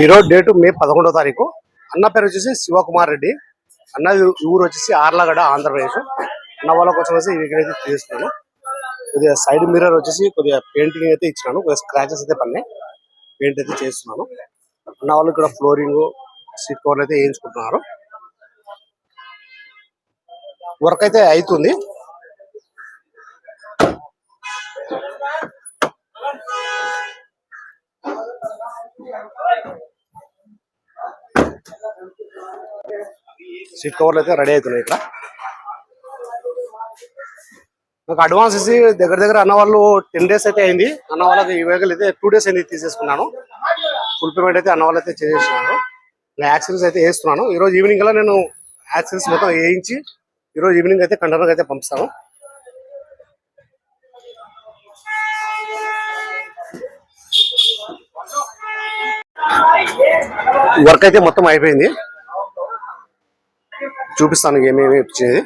ఈరోజు డేటు మే పదకొండో తారీఖు. అన్న పేరు వచ్చేసి శివకుమార్ రెడ్డి. అన్న ఊరు వచ్చేసి ఆర్లగడ ఆంధ్రప్రదేశ్. అన్న వాళ్ళ కోసం వచ్చి ఈ వెహికల్ అయితే కొద్దిగా సైడ్ మిర్రర్ వచ్చేసి కొద్దిగా పెయింటింగ్ అయితే ఇచ్చినాను. కొద్దిగా స్క్రాచెస్ అయితే పడినాయి. పెయింట్ అయితే చేస్తున్నాను. అన్న వాళ్ళు ఇక్కడ ఫ్లోరింగ్ సీట్ కవర్లు అయితే వేయించుకుంటున్నారు. వర్క్ అయితే అవుతుంది. సీట్ కవర్లు అయితే రెడీ అవుతున్నాయి ఇక్కడ. నాకు అడ్వాన్స్ ఇచ్చి దగ్గర దగ్గర అన్న వాళ్ళు టెన్ డేస్ అయితే అయింది. అన్న వాళ్ళకి ఈ వెహికల్ అయితే టూ డేస్ అయింది తీసేసుకున్నాను. ఫుల్ పేమెంట్ అయితే అన్న వాళ్ళు అయితే చేసేసినాను నేను యాక్సిడెంట్స్ అయితే వేస్తున్నాను ఈరోజు ఈవినింగ్ కల్లా నేను యాక్సిడెంట్స్ మొత్తం వేయించి ఈరోజు ఈవినింగ్ అయితే కండక్టర్ అయితే పంపిస్తాను. వర్క్ అయితే మొత్తం అయిపోయింది. చూపిస్తాను ఏమేమి ఇచ్చేది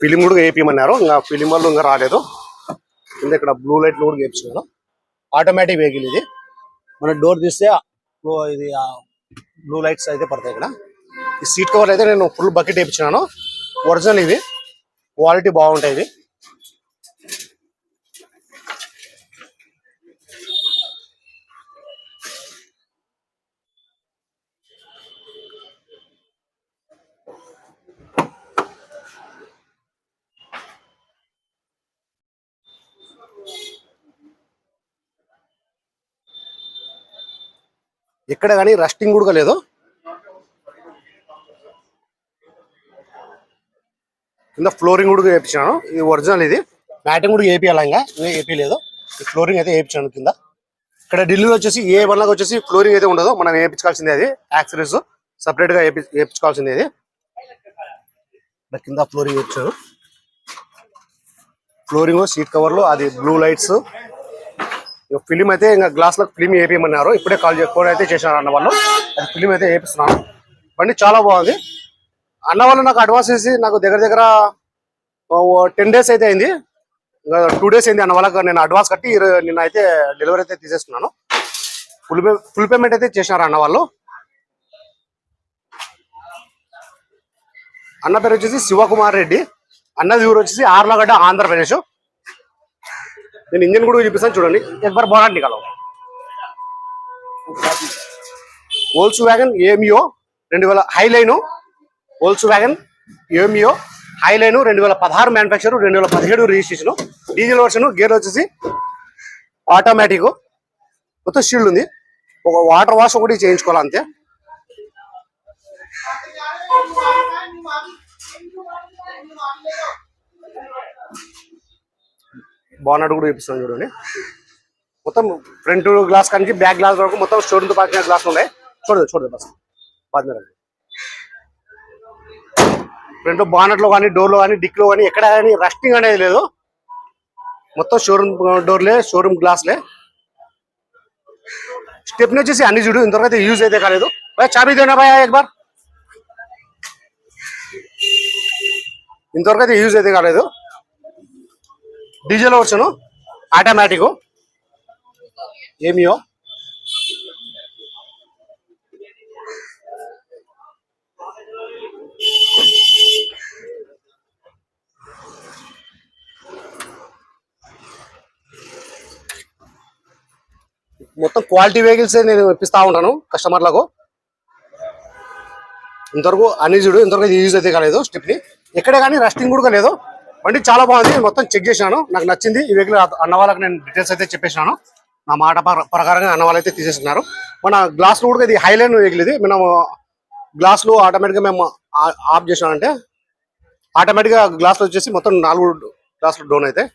ఫిలిం కూడా వేయమన్నారు ఇంకా ఫిలిం వాళ్ళు ఇంకా రాలేదు. కింద ఇక్కడ బ్లూ లైట్లు కూడా వేపించారు ఆటోమేటిక్ వెహికల్ ఇది. మన డోర్ తీస్తే బ్లూ- ఇది బ్లూ లైట్స్ అయితే పడతాయి ఇక్కడ. ఈ సీట్ కవర్ అయితే నేను ఫుల్ బకెట్ వేయించినాను ఒరిజినల్ ఇవి. క్వాలిటీ బాగుంటాయి ఇవి. ఎక్కడ కానీ రస్టింగ్ కూడా లేదు. కింద ఫ్లోరింగ్ కూడా వేయించాను ఇది ఒరిజినల్ ఇది. మ్యాటింగ్ కూడా వేపియాలి ఇంకా? ఇంకా ఈ ఫ్లోరింగ్ అయితే వేయించాను కింద. ఇక్కడ ఢిల్లీలో వచ్చేసి ఏ వన్లకు వచ్చేసి ఫ్లోరింగ్ అయితే ఉండదు. మనం వేయించుకోవాల్సిందే అది. యాక్సరీస్ సపరేట్గా వేయించుకోవాల్సిందే ఇది. కింద ఫ్లోరింగ్ వేయించాను ఫ్లోరింగ్ సీట్ కవర్లు అది బ్లూ లైట్స్ ఫిలిం అయితే ఇంకా గ్లాస్లో ఫిలిం వేపియమన్నారు. ఇప్పుడే కాల్ ఫోన్ అయితే చేసినారు అన్న వాళ్ళు. అది ఫిలిం అయితే వేపిస్తున్నాను. బండి చాలా బాగుంది. అన్న వాళ్ళు నాకు అడ్వాన్స్ చేసి నాకు దగ్గర దగ్గర టెన్ డేస్ అయితే అయింది. టూ డేస్ అయింది అన్న వాళ్ళకి. నేను అడ్వాన్స్ కట్టి నిన్న అయితే డెలివరీ అయితే తీసేస్తున్నాను. ఫుల్ ఫుల్ పేమెంట్ అయితే చేసినారు అన్న వాళ్ళు. అన్న పేరు వచ్చేసి శివకుమార్ రెడ్డి. అన్నది ఊరు వచ్చేసి ఆర్లగడ్డ ఆంధ్రప్రదేశ్. నేను ఇంజన్ కూడా చూపిస్తాను చూడండి. ఎక్బర్ బాగా నికాలం వోల్స్ వ్యాగన్ ఏమియో రెండు వేల హైలైను. వోల్స్ వ్యాగన్ ఏమియో హైలైను రెండు వేల పదహారు మ్యానుఫ్యాక్చర్ రెండు వేల పదిహేడు రిజిస్ట్రేషన్. డీజిల్ వర్షన్ గేర్ వచ్చేసి ఆటోమేటిక్ మొత్తం షీల్డ్ ఉంది. ఒక వాటర్ వాష్ ఒకటి చేయించుకోవాలి అంతే బాగున్నట్టు కూడా చూపిస్తాను చూడండి. మొత్తం ఫ్రంట్ గ్లాస్ కానీ బ్యాక్ గ్లాస్ వరకు మొత్తం షోరూమ్తో పాకిన గ్లాస్ ఉన్నాయి. చూడదు చూడదు బస్ ఫ్రంట్ బానట్లో కానీ డోర్లో కానీ డిక్లో కానీ ఎక్కడ కానీ రస్టింగ్ అనేది లేదు. మొత్తం షోరూమ్ డోర్లే షోరూమ్ గ్లాస్లే. స్టెప్ని వచ్చేసి అన్ని చూడు ఇంతవరకు అయితే యూజ్ అయితే కాలేదు. భయ్ చాబీ దేనా భయ ఎక్బార్? ఇంతవరకు అయితే యూజ్ అయితే కాలేదు. డీజిల్ వచ్చును ఆటోమేటిక్. ఏమియో? మొత్తం క్వాలిటీ వెహికల్స్ నేను ఇప్పిస్తూ ఉంటాను కస్టమర్లకు. ఇంతవరకు అన్నిజుడు ఇంతవరకు యూజ్ అయితే కాలేదు స్టెప్ని. ఎక్కడే కానీ రస్టింగ్ కూడా లేదు బండి చాలా బాగుంది. మొత్తం చెక్ చేశాను నాకు నచ్చింది. ఈ వెహికల్ అన్న వాళ్ళకి నేను డీటెయిల్స్ అయితే చెప్పేసాను నా మాట ప్ర- ప్రకారంగా అన్న వాళ్ళు అయితే తీసేస్తున్నారు మన గ్లాస్ కూడా ఇది హైలైన్ వెహికల్ ఇది. మనం గ్లాస్లో మేము ఆఫ్ చేసినామంటే ఆటోమేటిక్గా గ్లాస్లో వచ్చేసి మొత్తం నాలుగు గ్లాసులు డౌన్ అయితే.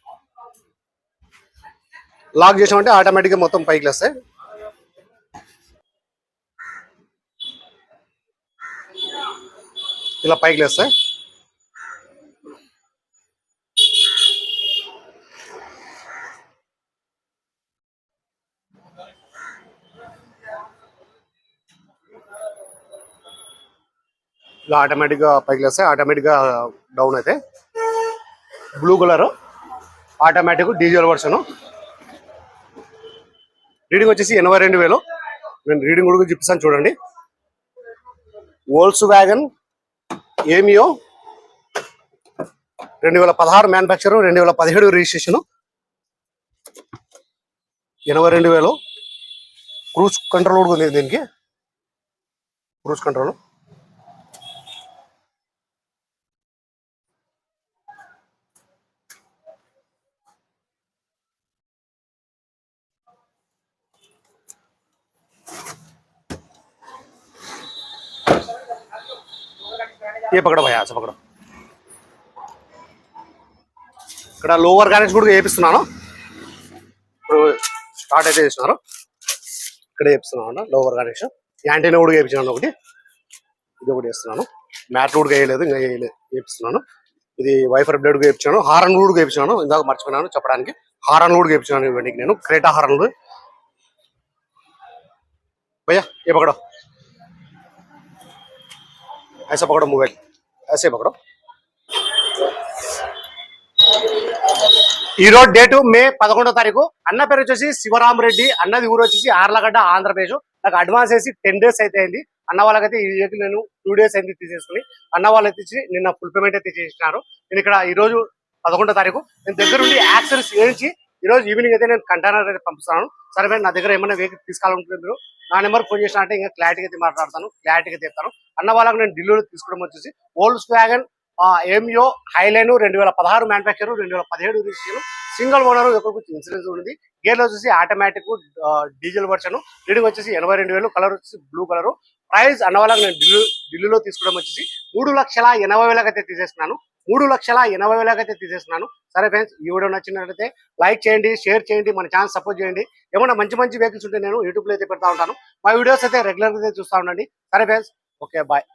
లాక్ చేసామంటే ఆటోమేటిక్గా మొత్తం పైకి లేస్తాయి. ఇలా పైకి లేస్తాయి. ఇలా ఆటోమేటిక్గా పైకి లేస్తాయి ఆటోమేటిక్గా డౌన్ అయితే. Blue colour automatic diesel version reading వచ్చేసి ఎనభై రెండు వేలు. నేను రీడింగ్ కూడా చూపిస్తాను చూడండి. వోల్స్ వ్యాగన్ ఏమియో రెండు వేల పదహారు మ్యానుఫ్యాక్చర్ రెండు వేల పదిహేడు రిజిస్ట్రేషన్ ఎనభై రెండు వేలు. క్రూజ్ కంట్రోల్ కూడా ఉంది దీనికి. క్రూజ్ కంట్రోల్ ये పకడ భయ అసలు పకడ. ఇక్కడ లోవర్ గానేజ్ కూడా వేపిస్తున్నాను ఇప్పుడు స్టార్ట్ అయితే చేస్తున్నారు. ఇక్కడ వేపిస్తున్నాను లోవర్ గానేజ్ యాంటీనా కూడా వేపించాను ఒకటి. ఇది ఒకటి వేస్తున్నాను మ్యాట్ కూడా వేయలేదు ఇంకా వేయలేదు వేపిస్తున్నాను ఇది వైఫర్ బ్లేడ్ వేయించాను హారన్ కూడా వేయించాను ఇందాక మర్చిపోయినాను చెప్పడానికి. హారన్ కూడా వేయించాను ఇవన్నీ నేను క్రేటా హారన్లు భయ్యా ఏ పక్కడ ऐसा पकड़ो मोबाइल ऐसे पकड़ो ఈ రోజు డేటు మే పదకొండో తారీఖు అన్న పేరు వచ్చేసి శివరాం రెడ్డి అన్నది ఊరు వచ్చేసి ఆర్లగడ్డ ఆంధ్రప్రదేశ్ నాకు అడ్వాన్స్ వేసి టెన్ డేస్ అయితే అయింది అన్న వాళ్ళకైతే ఈ వెహికల్ నేను టూ డేస్ అయింది తీసేసుకుని అన్న వాళ్ళు అయితే ఇచ్చి నిన్న ఫుల్ పేమెంట్ అయితే చేసినారు నేను ఇక్కడ ఈ రోజు పదకొండో తారీఖు నేను దగ్గర ఉండి యాక్సరీస్ ఈరోజు ఈ రోజు ఈవినింగ్ అయితే నేను కంటైనర్ అయితే పంపిస్తాను. సరే నా దగ్గర ఏమైనా వెహికల్ తీసుకోవాలనుకుంటే మీరు నా నెంబర్ ఫోన్ చేసిన అంటే ఇంకా క్లారిటీగా అయితే మాట్లాడతాను. క్లారిటీగా చెప్తాను. అన్న వాళ్ళకి నేను ఢిల్లీలో తీసుకోవడం వచ్చేసి ఓల్డ్స్ వ్యాగన్ ఎంయో హైలైన్ రెండు వేల పదహారు మ్యానుఫ్యాక్చర్ రెండు వేల పదిహేడు రిజిస్ట్రేషన్ సింగిల్ ఓనర్ ఒకరికి ఇన్సూరెన్స్ ఉంది గేర్ వచ్చేసి ఆటోమేటిక్ డీజిల్ వర్షన్ రీడింగ్ వచ్చేసి ఎనభై రెండు వేలు కలర్ వచ్చేసి బ్లూ కలర్ ప్రైస్ అన్న వాళ్ళకి నేను ఢిల్లీ ఢిల్లీలో తీసుకోవడం వచ్చేసి మూడు లక్షల ఎనభై వేలకైతే తీసేస్తున్నాను. మూడు లక్షల ఎనభై వేలకైతే తీసేస్తున్నాను. సరే ఫ్రెండ్స్ ఈ వీడియో నచ్చినట్లయితే లైక్ చేయండి షేర్ చేయండి మన ఛానల్ సపోర్ట్ చేయండి. ఏమైనా మంచి మంచి వెహికల్స్ ఉంటే నేను యూట్యూబ్లో అయితే పెడతా ఉంటాను. మా వీడియోస్ అయితే రెగ్యులర్గా అయితే చూస్తూ ఉండండి. సరే ఫ్రెండ్స్ ఓకే బాయ్